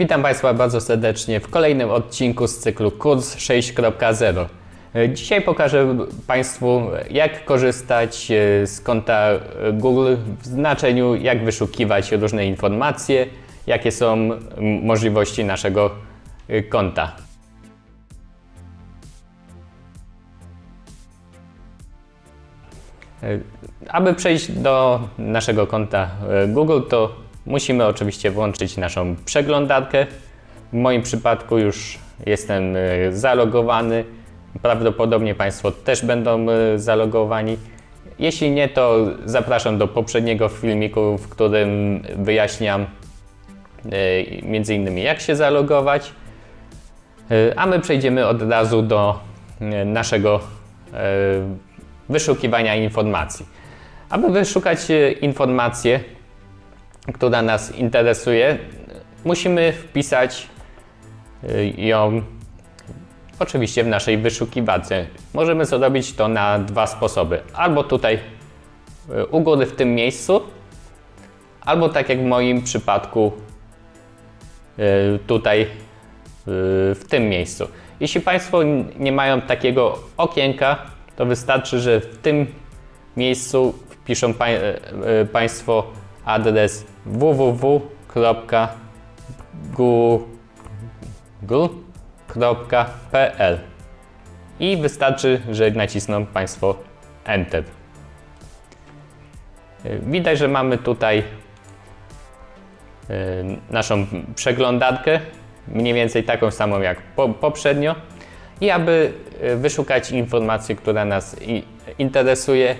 Witam Państwa bardzo serdecznie w kolejnym odcinku z cyklu Kurs 6.0. E, Dzisiaj pokażę Państwu, jak korzystać e, z konta Google w znaczeniu, jak wyszukiwać różne informacje, jakie są możliwości naszego e, konta. E, Aby przejść do naszego konta Google, to musimy oczywiście włączyć naszą przeglądarkę. W moim przypadku już jestem e, zalogowany. Prawdopodobnie Państwo też będą e, zalogowani. Jeśli nie, to zapraszam do poprzedniego filmiku, w którym wyjaśniam e, między innymi jak się zalogować. A my przejdziemy od razu do naszego wyszukiwania informacji. Aby wyszukać e, informację, która nas interesuje, musimy wpisać e, ją oczywiście w naszej wyszukiwarce. Możemy zrobić to na dwa sposoby. Albo tutaj e, u góry w tym miejscu, albo tak jak w moim przypadku e, tutaj w tym miejscu. Jeśli Państwo nie mają takiego okienka, to wystarczy, że w tym miejscu wpiszą pa- Państwo adres www.google.pl i wystarczy, że nacisną Państwo Enter. Widać, że mamy tutaj e, naszą przeglądarkę, mniej więcej taką samą jak po, poprzednio. I aby e, wyszukać informację, która nas interesuje,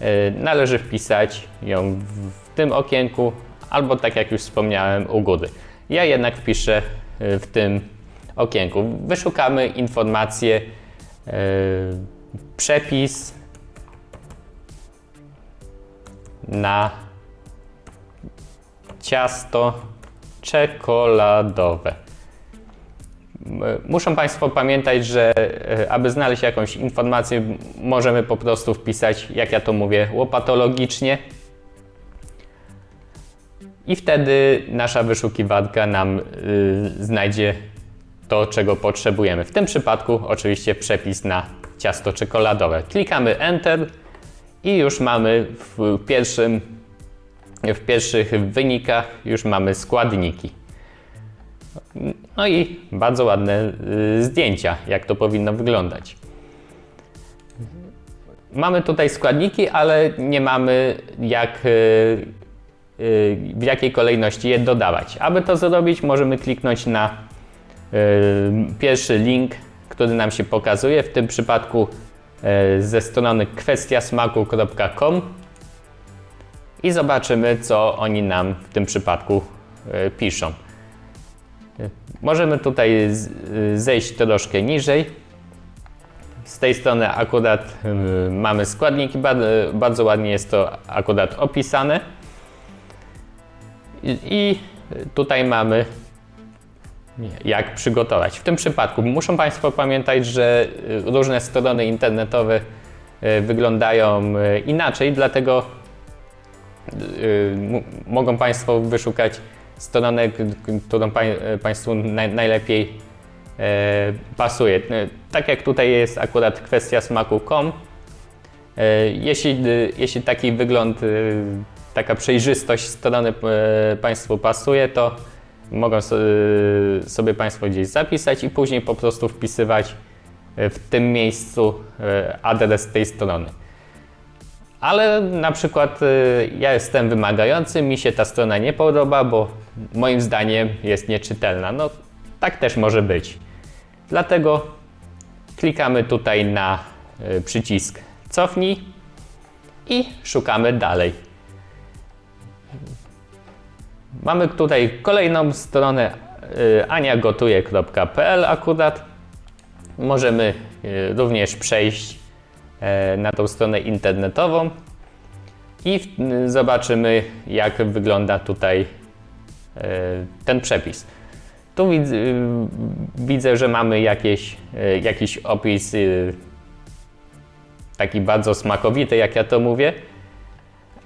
e, należy wpisać ją w, w tym okienku, albo tak jak już wspomniałem, u góry. Ja jednak wpiszę e, w tym okienku. Wyszukamy informację, e, przepis na ciasto czekoladowe. Muszą Państwo pamiętać, że e, aby znaleźć jakąś informację, możemy po prostu wpisać, jak ja to mówię, łopatologicznie. I wtedy nasza wyszukiwarka nam y, znajdzie to, czego potrzebujemy. W tym przypadku oczywiście przepis na ciasto czekoladowe. Klikamy Enter i już mamy w pierwszym w pierwszych wynikach już mamy składniki. No i bardzo ładne y, zdjęcia, jak to powinno wyglądać. Mamy tutaj składniki, ale nie mamy jak, y, w jakiej kolejności je dodawać. Aby to zrobić, możemy kliknąć na y, pierwszy link, który nam się pokazuje, w tym przypadku y, ze strony kwestiasmaku.com i zobaczymy, co oni nam w tym przypadku piszą. Możemy tutaj zejść troszkę niżej. Z tej strony akurat mamy składniki, bardzo ładnie jest to akurat opisane. I, tutaj mamy jak przygotować. W tym przypadku muszą Państwo pamiętać, że e, różne strony internetowe e, wyglądają e, inaczej, dlatego y, mogą Państwo wyszukać stronę, którą pań, Państwu naj, najlepiej pasuje. Tak jak tutaj jest akurat kwestia smaku.com. Jeśli, y, jeśli taki wygląd, y, taka przejrzystość strony e, Państwu pasuje, to mogą y, sobie Państwo gdzieś zapisać i później po prostu wpisywać e, w tym miejscu e, adres tej strony. Ale na przykład ja jestem wymagający, mi się ta strona nie podoba, bo moim zdaniem jest nieczytelna. No tak też może być. Dlatego klikamy tutaj na przycisk cofnij i szukamy dalej. Mamy tutaj kolejną stronę y, aniagotuje.pl akurat. Możemy y, również przejść e, na tą stronę internetową i y, zobaczymy, jak wygląda tutaj e, ten przepis. Tu widz, widzę, że mamy jakieś, e, jakiś opis taki bardzo smakowity, jak ja to mówię,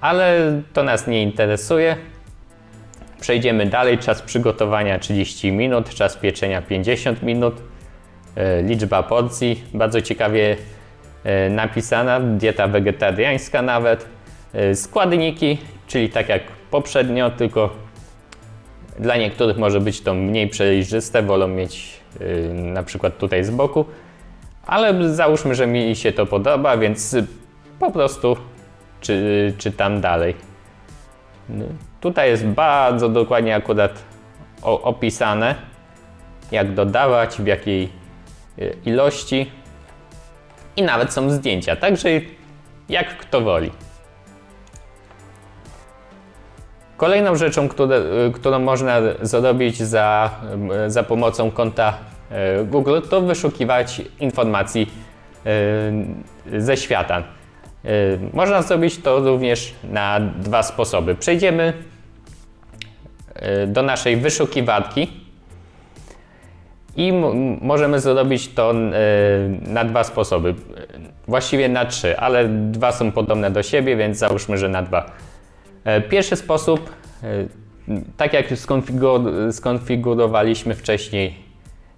ale to nas nie interesuje. Przejdziemy dalej. Czas przygotowania 30 minut, czas pieczenia 50 minut. E, Liczba porcji bardzo ciekawie e, napisana, dieta wegetariańska nawet. E, Składniki, czyli tak jak poprzednio, tylko dla niektórych może być to mniej przejrzyste, wolą mieć na przykład tutaj z boku, ale załóżmy, że mi się to podoba, więc po prostu czy, czytam dalej. Tutaj jest bardzo dokładnie akurat opisane, jak dodawać, w jakiej y, ilości i nawet są zdjęcia, także jak kto woli. Kolejną rzeczą, które, którą można zrobić za, za pomocą konta e, Google, to wyszukiwać informacji e, ze świata. E, Można zrobić to również na dwa sposoby. Przejdziemy e, do naszej wyszukiwarki i możemy zrobić to e, na dwa sposoby. Właściwie na trzy, ale dwa są podobne do siebie, więc załóżmy, że na dwa. E, Pierwszy sposób, e, tak jak skonfigu- skonfigurowaliśmy wcześniej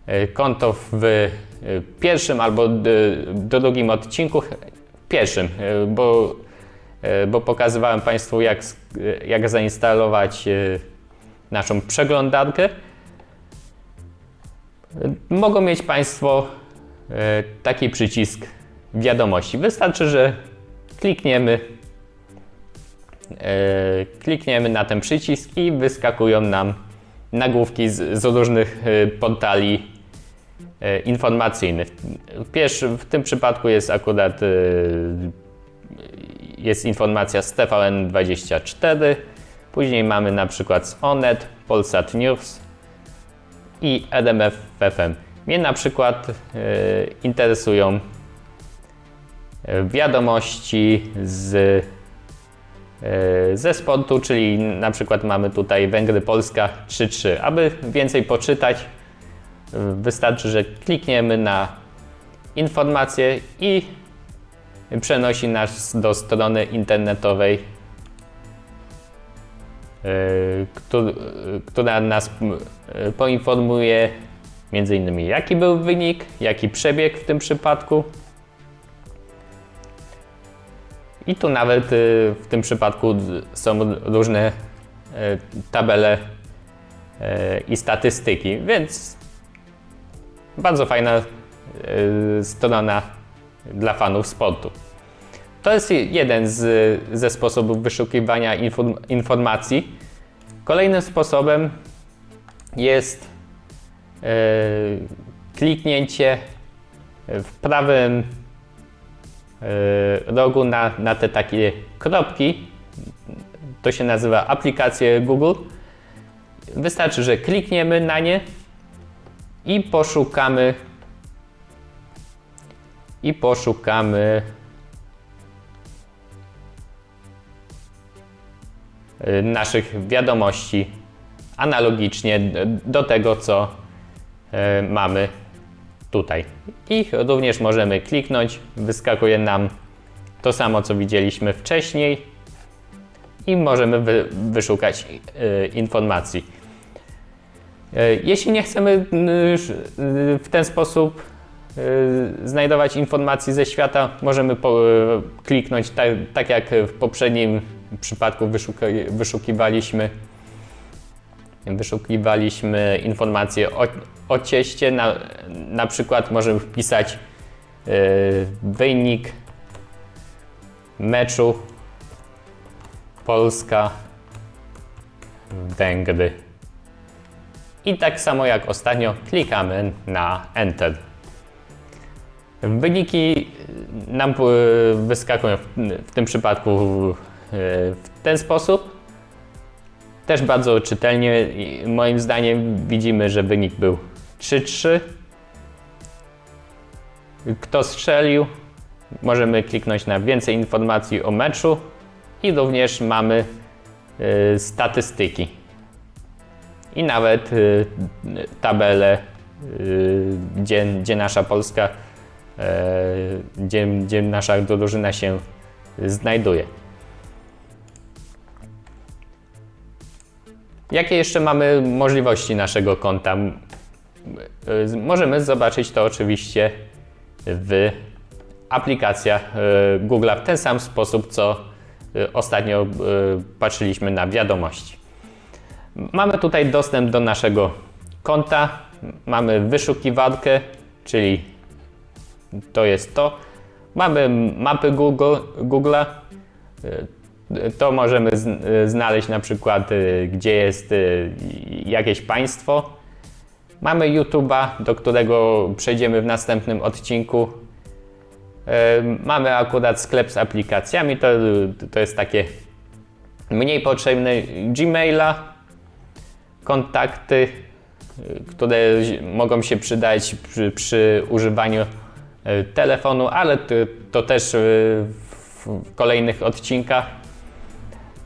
e, konto w pierwszym albo d- drugim odcinku, pierwszym, bo, bo pokazywałem Państwu jak, jak zainstalować naszą przeglądarkę. Mogą mieć Państwo e, taki przycisk wiadomości. Wystarczy, że klikniemy e, klikniemy na ten przycisk i wyskakują nam nagłówki z, z różnych e, portali informacyjnych. W, pierwszym, w tym przypadku jest akurat jest informacja z TVN24, później mamy na przykład z Onet, Polsat News i RMF FM. Mnie na przykład e, interesują e, wiadomości z e, ze sportu, czyli na przykład mamy tutaj Węgry Polska 3-3. Aby więcej poczytać, e, wystarczy, że klikniemy na informacje i przenosi nas do strony internetowej, e, któ- która nas e, poinformuje między innymi jaki był wynik, jaki przebieg w tym przypadku. I tu nawet w tym przypadku są różne tabele i statystyki, więc bardzo fajna strona dla fanów sportu. To jest jeden z, ze sposobów wyszukiwania inform, informacji. Kolejnym sposobem jest y, kliknięcie w prawym y, rogu na, na te takie kropki. To się nazywa aplikacje Google. Wystarczy, że klikniemy na nie i poszukamy i poszukamy naszych wiadomości analogicznie do tego, co y, mamy tutaj. I również możemy kliknąć, wyskakuje nam to samo, co widzieliśmy wcześniej i możemy wy, wyszukać y, informacji. Y, Jeśli nie chcemy y, y, w ten sposób y, znajdować informacji ze świata, możemy y, kliknąć tak, tak jak w poprzednim przypadku wyszuka, wyszukiwaliśmy wyszukiwaliśmy informacje o, o cieście. Na, na przykład możemy wpisać y, wynik meczu Polska Węgry. I tak samo jak ostatnio klikamy na Enter. Wyniki nam y, wyskakują w, tym przypadku w ten sposób. Też bardzo czytelnie, moim zdaniem widzimy, że wynik był 3-3. Kto strzelił? Możemy kliknąć na więcej informacji o meczu i również mamy y, statystyki. I nawet y, tabelę, y, gdzie, gdzie nasza Polska, y, gdzie, gdzie nasza drużyna się znajduje. Jakie jeszcze mamy możliwości naszego konta? Y, Możemy zobaczyć to oczywiście w aplikacjach y, Google w ten sam sposób, co y, ostatnio patrzyliśmy na wiadomości. Mamy tutaj dostęp do naszego konta, mamy wyszukiwarkę, czyli to jest to. Mamy mapy Google, Google'a. To możemy znaleźć na przykład, y, gdzie jest y, jakieś państwo. Mamy YouTube'a, do którego przejdziemy w następnym odcinku. Mamy akurat sklep z aplikacjami, to, to jest takie mniej potrzebne Gmaila, kontakty, y, które mogą się przydać przy, przy używaniu telefonu, ale to, to też w kolejnych odcinkach.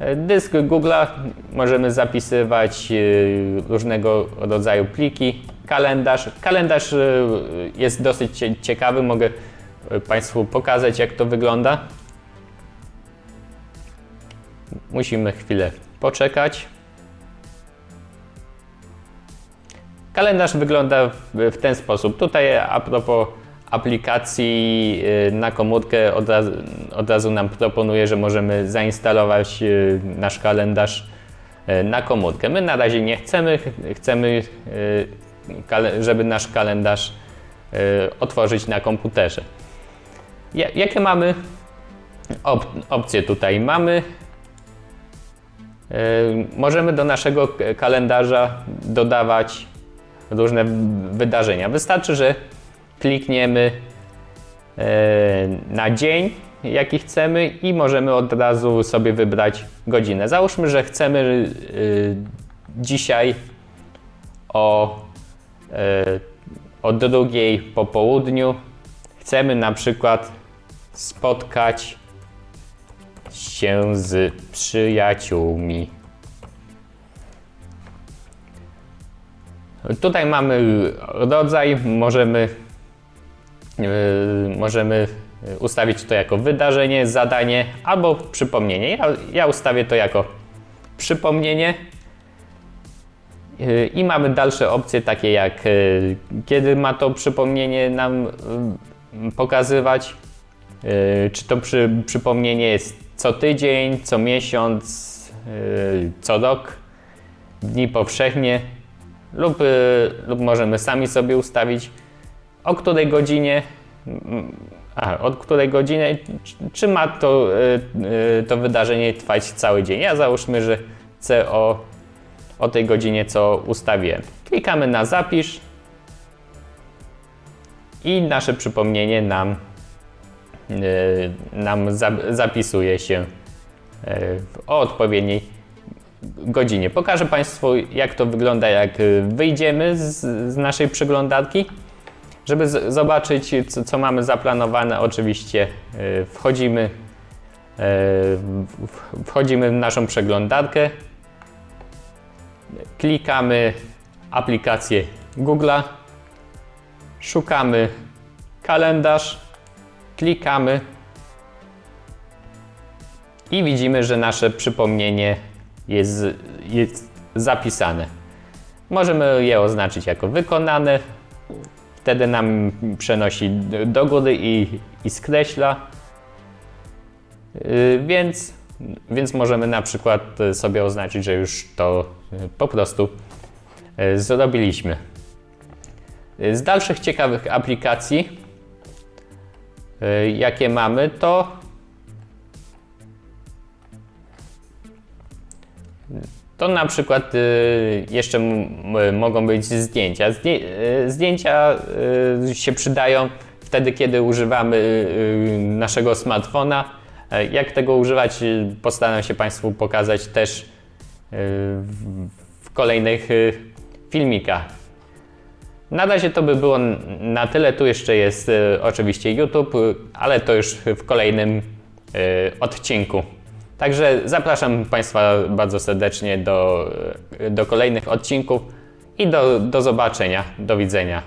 Y, Dysk Google'a możemy zapisywać y, różnego rodzaju pliki, kalendarz. Kalendarz y, jest dosyć cie- ciekawy, mogę Państwu pokazać jak to wygląda. Musimy chwilę poczekać. Kalendarz wygląda w ten sposób. Tutaj a propos aplikacji y, na komórkę od razu, od razu nam proponuje, że możemy zainstalować y, nasz kalendarz y, na komórkę. My na razie nie chcemy, ch- chcemy, żeby nasz kalendarz otworzyć na komputerze. Ja- Jakie mamy op- opcje tutaj? Mamy Możemy do naszego kalendarza dodawać różne wydarzenia. Wystarczy, że klikniemy e, na dzień, jaki chcemy i możemy od razu sobie wybrać godzinę. Załóżmy, że chcemy e, dzisiaj o, e, o drugiej po południu. Chcemy na przykład spotkać się z przyjaciółmi. Tutaj mamy rodzaj, możemy, możemy ustawić to jako wydarzenie, zadanie albo przypomnienie. Ja, ja ustawię to jako przypomnienie. Yy, I mamy dalsze opcje, takie jak kiedy ma to przypomnienie nam pokazywać. Czy to przy, przypomnienie jest co tydzień, co miesiąc, co rok, dni powszechnie lub, lub możemy sami sobie ustawić o której godzinie, od której godziny, czy- ma to, y, y, to wydarzenie trwać cały dzień. Ja załóżmy, że chcę o, o tej godzinie, co ustawiłem. Klikamy na zapisz i nasze przypomnienie nam, y, nam za, zapisuje się o odpowiedniej godzinie. Pokażę Państwu, jak to wygląda, jak wyjdziemy z, z naszej przeglądarki. Żeby zobaczyć, co, co mamy zaplanowane, oczywiście y, wchodzimy, y, wchodzimy w naszą przeglądarkę, klikamy aplikację Google'a, szukamy kalendarz, klikamy i widzimy, że nasze przypomnienie jest, jest zapisane. Możemy je oznaczyć jako wykonane. Wtedy nam przenosi do góry i, i skreśla. Yy, Więc, więc możemy na przykład y, sobie oznaczyć, że już to y, po prostu y, zrobiliśmy. Y, Z dalszych ciekawych aplikacji, y, jakie mamy, to To na przykład y, jeszcze mogą być zdjęcia. Zdję, y, zdjęcia y, się przydają wtedy, kiedy używamy naszego smartfona. E, Jak tego używać, postaram się Państwu pokazać też w, kolejnych filmikach. Na razie to by było na tyle. Tu jeszcze jest oczywiście YouTube, ale to już w kolejnym odcinku. Także zapraszam Państwa bardzo serdecznie do, do kolejnych odcinków i do, do zobaczenia. Do widzenia.